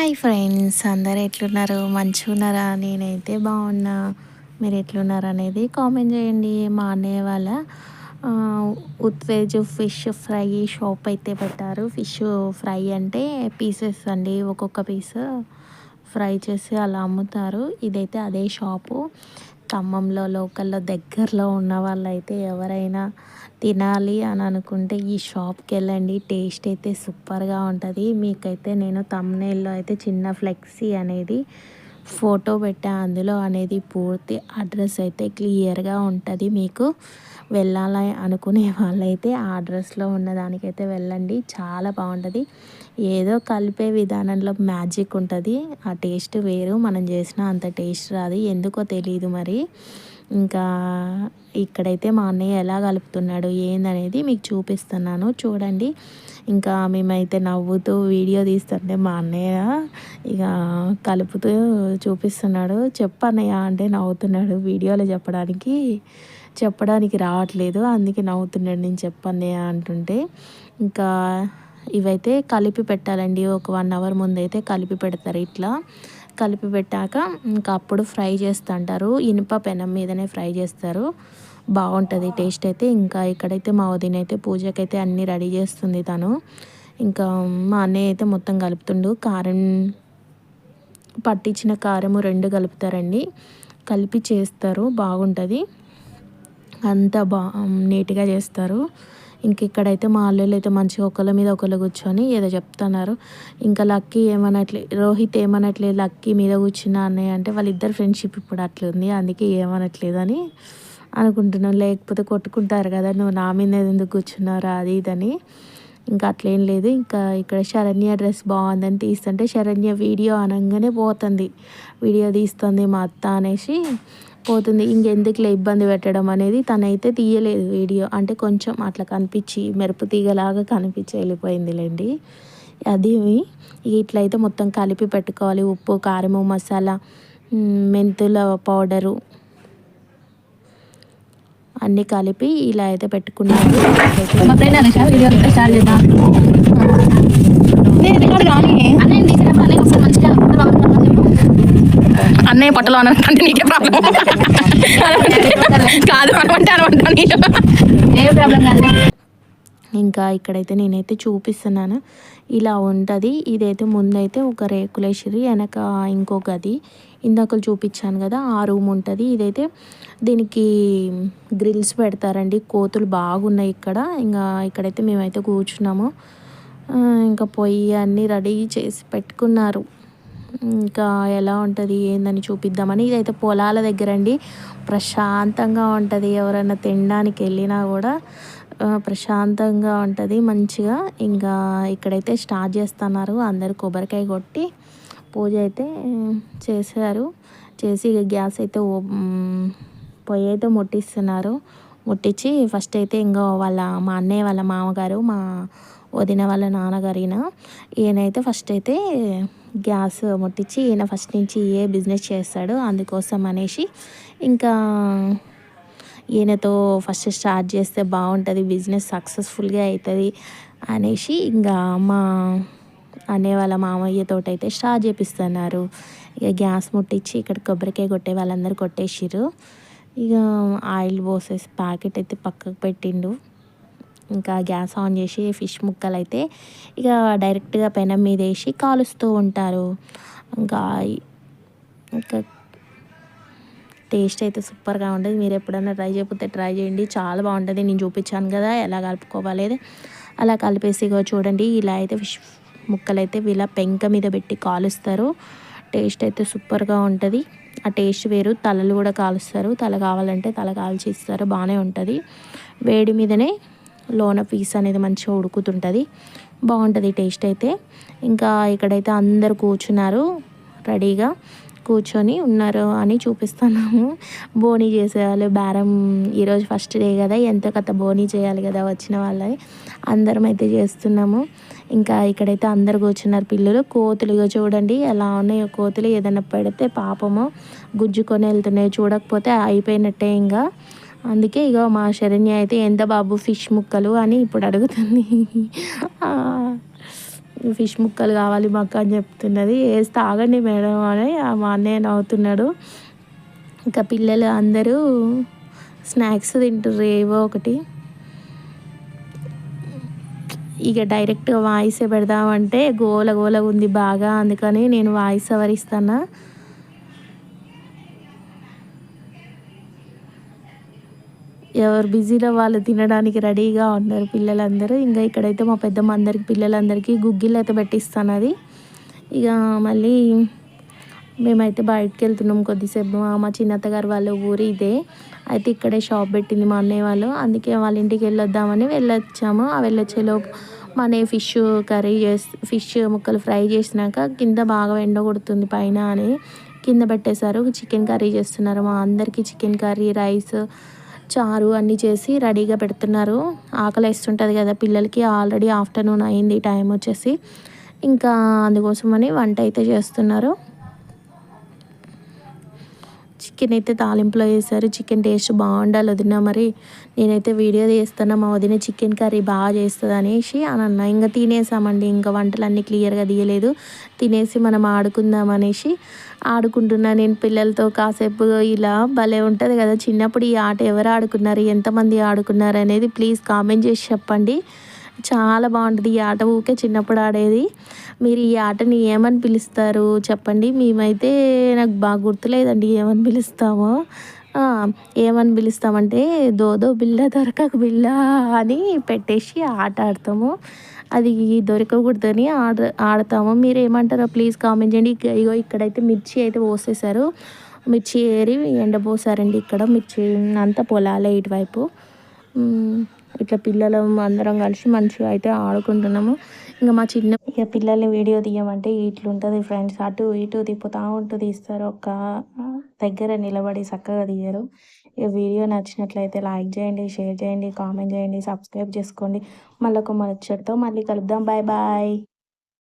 Hi friends అందరు ఎట్లున్నారు? మంచిగా ఉన్నారా నేనైతే బాగున్నా. మీరు ఎట్లున్నారు అనేది కామెంట్ చేయండి. మా అన్నయ్య వాళ్ళ ఉత్వేజ్ ఉత్తేజ్ ఫిష్ ఫ్రై షాప్ అయితే పెట్టారు. ఫిష్ ఫ్రై అంటే పీసెస్ అండి. ఒక్కొక్క పీస్ ఫ్రై చేసి అలా అమ్ముతారు. ఇదైతే అదే షాపు. ఖమ్మంలో లోకల్లో దగ్గరలో ఉన్న వాళ్ళైతే ఎవరైనా తినాలి అని అనుకుంటే ఈ షాప్కి వెళ్ళండి టేస్ట్ అయితే సూపర్గా ఉంటుంది. మీకైతే నేను తమ్నేల్లో అయితే చిన్న ఫ్లెక్సీ అనేది ఫోటో పెట్టా. అందులో అనేది పూర్తి అడ్రస్ అయితే క్లియర్గా ఉంటుంది మీకు. వెళ్ళాలి అనుకునే వాళ్ళైతే ఆ అడ్రస్లో ఉన్నదానికైతే వెళ్ళండి. చాలా బాగుంటుంది. ఏదో కలిపే విధానంలో మ్యాజిక్ ఉంటుంది. ఆ టేస్ట్ వేరు. మనం చేసిన అంత టేస్ట్ రాదు. ఎందుకో తెలియదు మరి. ఇంకా ఇక్కడైతే మా అన్నయ్య ఎలా కలుపుతున్నాడు ఏందనేది మీకు చూపిస్తున్నాను. చూడండి. ఇంకా మేమైతే నవ్వుతూ వీడియో తీస్తుంటే మా అన్నయ్య ఇక కలుపుతూ చూపిస్తున్నాడు. చెప్పన్నయ్య అంటే నవ్వుతున్నాడు వీడియోలో చెప్పడానికి. చెప్పడానికి రావట్లేదు. అందుకే నవ్వుతున్నాడు. నేను చెప్పన్నయ్య అంటుంటే ఇంకా ఇవైతే కలిపి పెట్టాలండి. ఒక వన్ అవర్ ముందైతే కలిపి పెడతారు ఇట్లా. కలిపి పెట్టాక ఇంకా అప్పుడు ఫ్రై చేస్తుంటారు. ఇనుప పెనం మీదనే ఫ్రై చేస్తారు. బాగుంటుంది. టేస్ట్ అయితే ఇంకా ఇక్కడైతే మా వదిన అయితే పూజకైతే అన్నీ రెడీ చేస్తుంది తను. ఇంకా మా అన్నయ్య అయితే మొత్తం కలుపుతుండు. కారం పట్టించిన కారము రెండు కలుపుతారండి. కలిపి చేస్తారు. బాగుంటుంది. అంత బా నీట్గా చేస్తారు. ఇంక ఇక్కడైతే మా అల్లుళ్ళు అయితే మంచిగా ఒకళ్ళ మీద ఒకళ్ళు కూర్చొని ఏదో చెప్తున్నారు. ఇంకా లక్కీ ఏమనట్లే రోహిత్ ఏమనట్లేదు లక్కీ మీద కూర్చున్నా అన్నయ్య అంటే వాళ్ళిద్దరు ఫ్రెండ్షిప్ ఇప్పుడు అట్లుంది అందుకే ఏమనట్లేదని అనుకుంటున్నాను లేకపోతే కొట్టుకుంటారు కదా నువ్వు నా మీద ఎందుకు కూర్చున్నారా అది ఇదని. ఇంకా అట్లేం లేదు ఇంకా ఇక్కడ శరణ్య డ్రెస్ బాగుందని తీస్తుంటే శరణ్య వీడియో అనగానే పోతుంది. వీడియో తీస్తుంది మా అత్త అనేసి. పోతుంది. ఇంకెందుకులే ఇబ్బంది పెట్టడం అనేది తనైతే తీయలేదు వీడియో. అంటే కొంచెం అట్లా కనిపించి మెరుపు తీగలాగా కనిపించి వెళ్ళిపోయిందిలేండి. అది ఇట్లయితే మొత్తం కలిపి పెట్టుకోవాలి. ఉప్పు కారము మసాలా మెంతుల పౌడరు అన్నీ కలిపి ఇలా అయితే పెట్టుకున్నాను మా ఫ్రెండ్ అనేష వీడియో స్టార్ట్ చేద్దాం నేను రికార్డ్ కానీ అన్నయ్య తీసినప్పుడు అన్నయ్య ఒకసారి మంచిగా అన్నయ్య పొట్టలో అంటే నీకే ప్రాబ్లం కాదు అనమంటే అనమంటా నేను ఇంకా ఇక్కడైతే నేనైతే చూపిస్తున్నాను. ఇలా ఉంటుంది. ఇదైతే ముందైతే ఒక రేకులేసిరి వెనక ఇంకో గది. ఇందాక చూపించాను కదా ఆ రూమ్ ఉంటుంది. ఇదైతే దీనికి గ్రిల్స్ పెడతారండి. కోతులు బాగున్నాయి ఇక్కడ. ఇంకా ఇక్కడైతే మేమైతే కూర్చున్నాము. ఇంకా పొయ్యి అన్నీ రెడీ చేసి పెట్టుకున్నారు. ఇంకా ఎలా ఉంటుంది ఏందని చూపిద్దామని. ఇదైతే పొలాల దగ్గర అండి ప్రశాంతంగా ఉంటుంది. ఎవరైనా తినడానికి వెళ్ళినా కూడా ప్రశాంతంగా ఉంటుంది. మంచిగా ఇంకా ఇక్కడైతే స్టార్ట్ చేస్తున్నారు. అందరు కొబ్బరికాయ కొట్టి పూజ అయితే చేశారు. చేసి ఇక గ్యాస్ అయితే పొయ్యి అయితే ముట్టిస్తున్నారు. ముట్టించి ఫస్ట్ అయితే ఇంకా వాళ్ళ మా అన్నయ్య వాళ్ళ మామగారు మా వదిన వాళ్ళ నాన్నగారు ఈయన ఈయనైతే ఫస్ట్ అయితే గ్యాస్ ముట్టించి ఈయన ఫస్ట్ నుంచి ఏ బిజినెస్ చేస్తాడు అందుకోసం అనేసి ఇంకా ఈయనతో ఫస్ట్ స్టార్ట్ చేస్తే బాగుంటుంది బిజినెస్ సక్సెస్ఫుల్గా అవుతుంది అనేసి ఇంకా మా అనే వాళ్ళ మామయ్యతో అయితే స్టార్ట్ చేపిస్తున్నారు. ఇక గ్యాస్ ముట్టించి ఇక్కడ కొబ్బరికాయ కొట్టే వాళ్ళందరూ కొట్టేసిర్రు. ఇక ఆయిల్ పోసేసి ప్యాకెట్ అయితే పక్కకు పెట్టిండు. ఇంకా గ్యాస్ ఆన్ చేసి ఫిష్ ముక్కలు అయితే ఇక డైరెక్ట్గా పెనం మీద వేసి కాలుస్తూ ఉంటారు. ఇంకా ఇంకా టేస్ట్ అయితే సూపర్గా ఉంటుంది. మీరు ఎప్పుడైనా ట్రై చేయకపోతే ట్రై చేయండి. చాలా బాగుంటుంది. నేను చూపించాను కదా ఎలా కలుపుకోవాలి అలా కలిపేసి చూడండి. ఇలా అయితే ఫిష్ ముక్కలు అయితే ఇలా పెంక మీద పెట్టి కాలుస్తారు. టేస్ట్ అయితే సూపర్గా ఉంటుంది. ఆ టేస్ట్ వేరు. తలలు కూడా కాలుస్తారు. తల కావాలంటే తల కాల్చి ఇస్తారు బాగానే ఉంటుంది. వేడి మీదనే లోన పీస్ అనేది మంచిగా ఉడుకుతుంటుంది. బాగుంటుంది టేస్ట్ అయితే. ఇంకా ఇక్కడైతే అందరు కూర్చున్నారు రెడీగా కూర్చొని ఉన్నారు అని చూపిస్తున్నాము. బోనీ చేసేవాళ్ళు బేరం ఈరోజు ఫస్ట్ డే కదా ఎంత కథ బోనీ చేయాలి కదా వచ్చిన వాళ్ళని అందరం అయితే చేస్తున్నాము. ఇంకా ఇక్కడైతే అందరు కూర్చున్నారు పిల్లలు. కోతులుగా చూడండి ఎలా ఉన్నాయో కోతులు ఏదైనా పెడితే పాపము గుజ్జుకొని వెళ్తున్నాయి చూడకపోతే అయిపోయినట్టే ఇంకా. అందుకే ఇగో మా శరణ్య అయితే ఎంత బాబు ఫిష్ ముక్కలు? అని ఇప్పుడు అడుగుతుంది. ఫిష్ ముక్కలు కావాలి మాకు అని చెప్తున్నది. వేసి తాగండి మేడం అని ఆ మా అన్నయ్య నవ్వుతున్నాడు. ఇంకా పిల్లలు అందరూ స్నాక్స్ తింటారు ఏవో ఒకటి. ఇక డైరెక్ట్గా వాయిస్ పెడదామంటే గోల గోల ఉంది బాగా. అందుకని నేను వాయిస్ ఎవరిస్తాను? ఎవరు బిజీలో వాళ్ళు తినడానికి రెడీగా ఉన్నారు పిల్లలందరూ. ఇంకా ఇక్కడైతే మా పెద్దమ్మ అందరికి పిల్లలందరికీ గుగ్గిళ్ళు అయితే పెట్టిస్తాను అది. ఇక మళ్ళీ మేమైతే బయటకు వెళ్తున్నాం కొద్దిసేపు. మా చిన్నత్తగారు వాళ్ళ ఊరు ఇదే. అయితే ఇక్కడే షాప్ పెట్టింది మా అన్నయ్య వాళ్ళు. అందుకే వాళ్ళ ఇంటికి వెళ్ళొద్దామని వెళ్ళొచ్చాము. ఆ వెళ్ళొచ్చేలో మన ఫిష్ కర్రీ చేసి ఫిష్ ముక్కలు ఫ్రై చేసినాక కింద బాగా ఎండగొడుతుంది పైన అని కింద పెట్టేశారు. చికెన్ కర్రీ చేస్తున్నారు మా అందరికీ. చికెన్ కర్రీ రైస్ చారు అన్నీ చేసి రెడీగా పెడుతున్నారు. ఆకలి వేస్తుంటుంది కదా పిల్లలకి. ఆల్రెడీ ఆఫ్టర్నూన్ అయింది టైం వచ్చేసి. ఇంకా అందుకోసమని వంట అయితే చేస్తున్నారు. చికెన్ అయితే తాలింపులో వేశారు. చికెన్ టేస్ట్ బాగుండాలి వదిన మరి. నేనైతే వీడియో తీస్తున్నా మా వదిన చికెన్ కర్రీ బాగా చేస్తుంది అనేసి అని అన్న. ఇంకా తినేసామండి. ఇంకా వంటలు అన్నీ క్లియర్గా తీయలేదు. తినేసి మనం ఆడుకుందాం అనేసి ఆడుకుంటున్నా. నేను పిల్లలతో కాసేపు ఇలా భలే ఉంటుంది కదా. చిన్నప్పుడు ఈ ఆట ఎవరు ఆడుకున్నారు? ఎంతమంది ఆడుకున్నారు? అనేది ప్లీజ్ కామెంట్ చేసి చెప్పండి. చాలా బాగుంటుంది. ఈ ఆట ఊకే చిన్నప్పుడు ఆడేది. మీరు ఈ ఆటని ఏమని పిలుస్తారు? చెప్పండి. మేమైతే నాకు బాగా గుర్తులేదండి ఏమని పిలుస్తామో. ఏమని పిలుస్తామంటే దోదో బిల్ల దొరకక బిల్ల అని పెట్టేసి ఆట ఆడతాము. అది దొరకకూడదని ఆడ ఆడతాము. మీరు ఏమంటారో ప్లీజ్ కామెంట్ చేయండి. ఇగో ఇక్కడైతే మిర్చి అయితే పోసేసారు మిర్చి ఏరి ఎండపోసారండి ఇక్కడ. మిర్చి అంతా పొలాలే ఇటువైపు. ఇట్లా పిల్లలు అందరం కలిసి మంచిగా అయితే ఆడుకుంటున్నాము. ఇంకా మా చిన్న ఇక పిల్లల్ని వీడియో తీయమంటే ఇట్లుంటుంది ఫ్రెండ్స్. అటు ఇటు తిప్పుతూ ఉంటూ తీస్తారు. ఒక దగ్గర నిలబడి చక్కగా తీయరు. ఈ వీడియో నచ్చినట్లయితే లైక్ చేయండి షేర్ చేయండి కామెంట్ చేయండి సబ్స్క్రైబ్ చేసుకోండి. మళ్ళీ ఒక ముచ్చటతో మళ్ళీ కలుద్దాం. Bye bye.